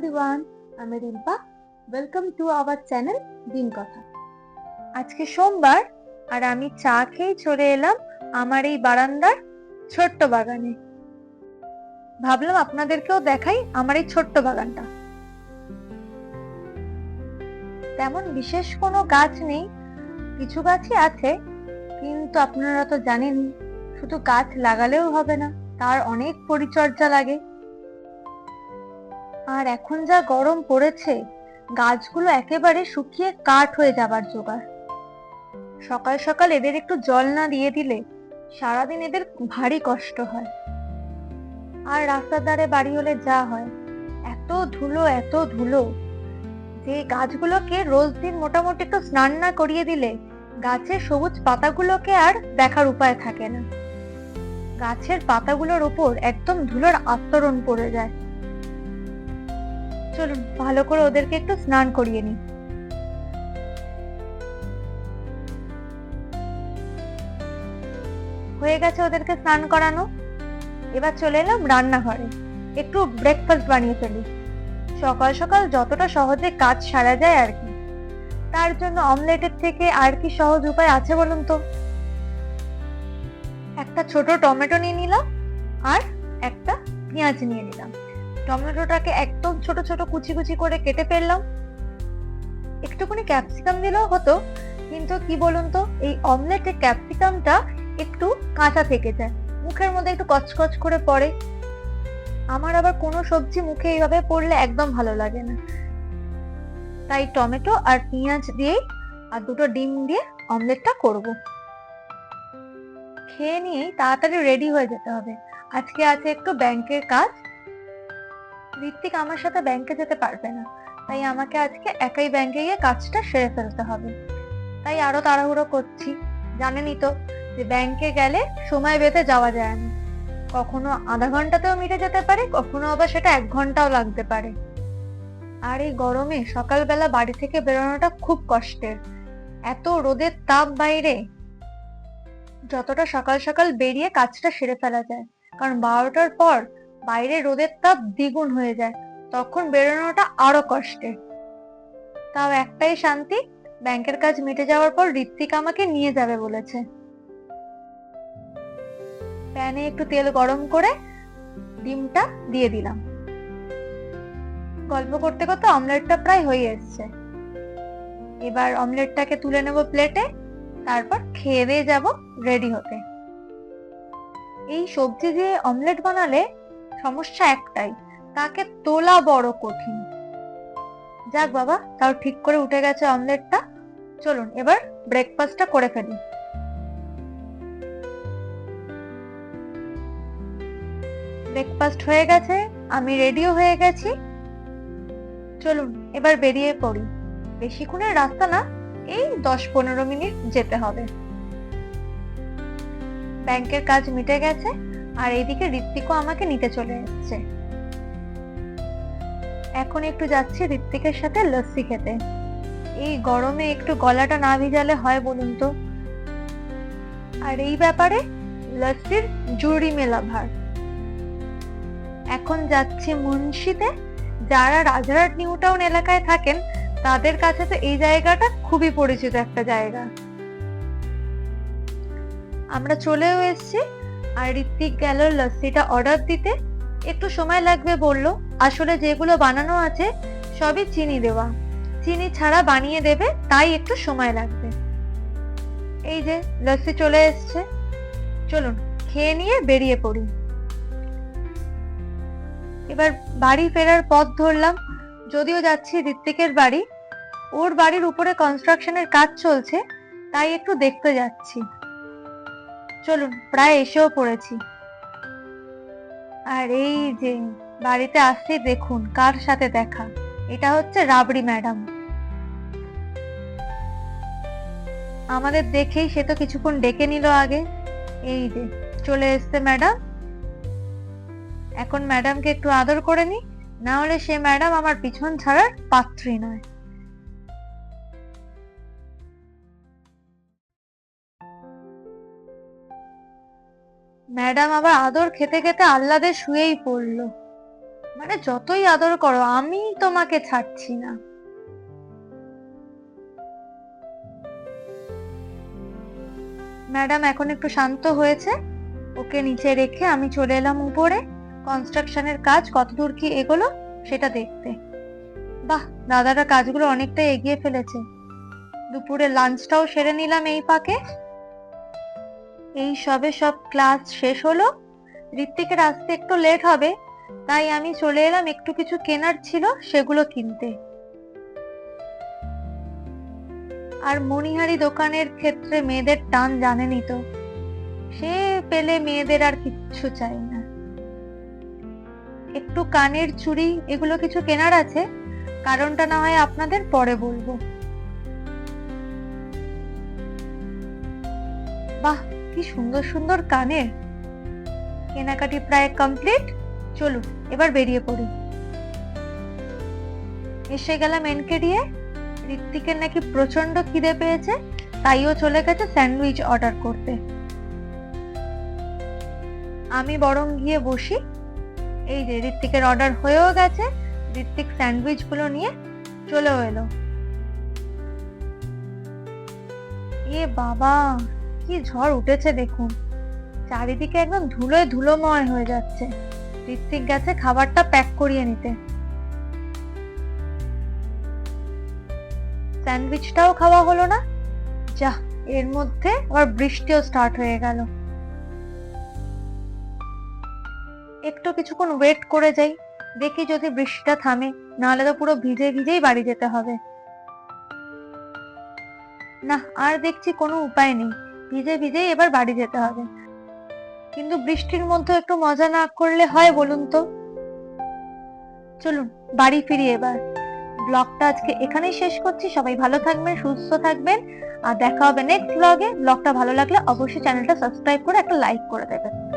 Everyone আমি Rimpa. Welcome to our channel দিন কথা আজকে সোমবার, আর আমি চা খেয়ে চলে এলাম আমার এই বারান্দার ছোট্ট বাগানে। ভাবলাম আপনাদেরকেও দেখাই আমার এই ছোট্ট বাগানটা। তেমন বিশেষ কোনো গাছ নেই, কিছু গাছই আছে, কিন্তু আপনারা তো জানেন শুধু গাছ লাগালেও হবে না, তার অনেক পরিচর্যা লাগে। আর এখন যা গরম পড়েছে, গাছগুলো একেবারে শুকিয়ে কাঠ হয়ে যাবার জোগাড়। সকাল সকাল এদের একটু জল না দিয়ে দিলে সারাদিন এদের ভারী কষ্ট হয়। আর রাস্তার ধারে বাড়ি হলে যা হয়, এত ধুলো এত ধুলো। যে গাছগুলোকে রোজ দিন মোটামুটি একটু স্নান না করিয়ে দিলে গাছের সবুজ পাতাগুলোকে আর দেখার উপায় থাকে না। গাছের পাতাগুলোর উপর একদম ধুলোর আস্তরণ পড়ে যায়। চলুন ভালো করে ওদেরকে একটু স্নান করিয়ে নিই হয়ে গেছে ওদেরকে স্নান করানো। এবার চলে এলাম রান্নাঘরে। একটু ব্রেকফাস্ট বানিয়ে ফেলি। সকাল সকাল যতটা সহজে কাজ সারা যায় আর কি। তার জন্য অমলেটের থেকে আর কি সহজ উপায় আছে বলুন তো? একটা ছোট টমেটো নিয়ে নিলাম আর একটা পেঁয়াজ নিয়ে নিলাম। টমেটোটাকে একদম ছোট ছোট কুচি কুচি করে কেটে ফেললাম। একটুখানি ক্যাপসিকাম দিলেও হতো, কিন্তু কি বলুন তো, এই অমলেটে ক্যাপসিকামটা একটু কাঁচা থেকে যায়, মুখের মধ্যে একটু কচকচ করে পড়ে। আমার আবার কোনো সবজি মুখে এইভাবে পড়লে একদম ভালো লাগে না। তাই টমেটো আর পেঁয়াজ দিয়েই আর দুটো ডিম দিয়ে অমলেটটা করব। খেয়ে নিয়েই তাড়াতাড়ি রেডি হয়ে যেতে হবে। আজকে আছে একটু ব্যাংকের কাজ। ঋত্বিক আমার সাথে ব্যাংকে যেতে পারবে না। তাই আমাকে আজকে একাই ব্যাংকে গিয়ে কাজটা সেরে ফেলতে হবে। তাই আরও তাড়াহুড়ো করছি। জানেনই তো যে ব্যাংকে গেলে সময় বেঁধে যাওয়া যায় না। কখনো আধা ঘন্টাতেও মিটে যেতে পারে, কখনো আবার সেটা এক ঘন্টাও লাগতে পারে। আর এই গরমে সকালবেলা বাড়ি থেকে বেরোনোটা খুব কষ্টের। এত রোদের তাপ বাইরে। যতটা সকাল সকাল বেরিয়ে কাজটা সেরে ফেলা যায়। কারণ বারোটার পর বাইরে রোদের তাপ দ্বিগুণ হয়ে যায়। তখন বেরোনোটা আরও কষ্টের। তাও একটাই শান্তি, ব্যাংকের কাজ মিটে যাওয়ার পর ঋত্বিক আমাকে নিয়ে যাবে বলেছে। প্যানে একটু তেল গরম করে ডিমটা দিয়ে দিলাম। গল্প করতে করতে অমলেটটা প্রায় হয়ে এসছে। এবার অমলেটটাকে তুলে নেব প্লেটে, তারপর খেয়ে দিয়ে যাব রেডি হতে। এই সবজি দিয়ে অমলেট বানালে সমস্যা একটাই, তাকে তোলা বড় কঠিন। যাক বাবা, তাও ঠিক করে উঠে গেছে অমলেটটা। চলুন, এবার ব্রেকফাস্টটা করে ফেলি। ব্রেকফাস্ট হয়ে গেছে, আমি রেডিও হয়ে গেছি। চলুন, এবার বেরিয়ে পড়ি। বেশিক্ষণের রাস্তা না, এই দশ পনেরো মিনিট যেতে হবে। ব্যাংকের কাজ মিটে গেছে আর এইদিকে ঋত্বিকও আমাকে নিতে চলে এসছে। এখন একটু যাচ্ছি ঋত্বিকের সাথে লস্যি খেতে। এই গরমে একটু গলাটা না ভিজালে হয় বলুন তো? আর এই ব্যাপারে লস্যির জুড়ি মেলা ভার। এখন যাচ্ছি মুন্সিতে। যারা রাজারহাট নিউ টাউন এলাকায় থাকেন, তাদের কাছে তো এই জায়গাটা খুবই পরিচিত একটা জায়গা। আমরা চলেও এসেছি আর ঋত্বিক গেল লস্যিটা অর্ডার দিতে। একটু সময় লাগবে বলল। আসলে যেগুলো বানানো আছে, সবই চিনি দেওয়া। চিনি ছাড়া বানিয়ে দেবে, তাই একটু সময় লাগবে। এই যে, লস্যি চলে এসছে। চলুন, খেয়ে নিয়ে বেরিয়ে পড়ি। এবার বাড়ি ফেরার পথ ধরলাম। যদিও যাচ্ছি ঋত্বিকের বাড়ি। ওর বাড়ির উপরে কনস্ট্রাকশনের কাজ চলছে, তাই একটু দেখতে যাচ্ছি। চলুন, প্রায় এসেও পড়েছি। আর এই যে, বাড়িতে আসছি, দেখুন, কার সাথে দেখা। এটা হচ্ছে রাবড়ি ম্যাডাম। আমাদের দেখেই সে তো কিছুক্ষণ ডেকে নিল আগে। এই যে, চলে এসছে ম্যাডাম। এখন ম্যাডামকে একটু আদর করে নি, না হলে সে ম্যাডাম আমার পিছন ছাড়ার পাত্রী নয়। ম্যাডাম আবার আদর খেতে খেতে আহ্লাদে শুয়েই পড়ল। মানে যতই আদর করো আমি তোমাকে ছাড়ছি না। ম্যাডাম, এখন একটু শান্ত হয়েছে। ওকে নিচে রেখে আমি চলে এলাম উপরে। কনস্ট্রাকশনের কাজ কতদূর কি এগোলো, সেটা দেখতে। বাহ, দাদারা কাজগুলো অনেকটা এগিয়ে ফেলেছে। দুপুরে লাঞ্চটাও সেরে নিলাম এই পাকে। এই সবে সব ক্লাস শেষ হলো। ঋত্বিকের আসতে একটু লেট হবে, তাই আমি চলে এলাম, একটু কিছু কেনার ছিল সেগুলো কিনতে। আর মণিহারি দোকানের ক্ষেত্রে মেয়েদের টান জানেনই তো, সে পেলে মেয়েদের আর কিচ্ছু চাই না। একটু কানের চুড়ি, এগুলো কিছু কেনার আছে, কারণটা না হয় আপনাদের পরে বলব। বাহ! কি সুন্দর সুন্দর কানের কেনাকাটি প্রায় কমপ্লিট চলুন, এবার বেরিয়ে পড়ি। এসে গেলাম এনকে দিয়ে ঋত্বিকের নাকি প্রচণ্ড খিদে পেয়েছে, তাইও চলে গেছে স্যান্ডউইচ অর্ডার করতে। আমি বরং গিয়ে বসি। এই যে, ঋত্বিকের অর্ডার হয়েও গেছে। ঋত্বিক স্যান্ডউইচগুলো নিয়ে চলেও এলো। এ বাবা! কি ঝড় উঠেছে দেখুন। চারিদিকে একদম ধুলোয় ধুলোময় হয়ে যাচ্ছে। ঋত্বিক গেছে খাবারটা প্যাক করিয়ে নিতে। স্যান্ডউইচটাও খাওয়া হলো না? যা এর মধ্যে আবার বৃষ্টিও স্টার্ট হয়ে গেল। একটু কিছুক্ষণ ওয়েট করে যাই। দেখি যদি বৃষ্টিটা থামে, নাহলে তো পুরো ভিজে ভিজেই বাড়ি যেতে হবে। না, আর দেখছি কোনো উপায় নেই। ভিজে ভিজে এবার বাড়ি যেতে হবে। কিন্তু বৃষ্টির মধ্যে একটু মজা না করলে হয় বলুন তো? চলুন, বাড়ি ফিরি এবার। ব্লগটা আজকে এখানেই শেষ করছি। সবাই ভালো থাকবেন, সুস্থ থাকবেন। আর দেখা হবে নেক্সট ব্লগে ব্লগটা ভালো লাগলে অবশ্যই চ্যানেলটা সাবস্ক্রাইব করে একটা লাইক করে দেবেন।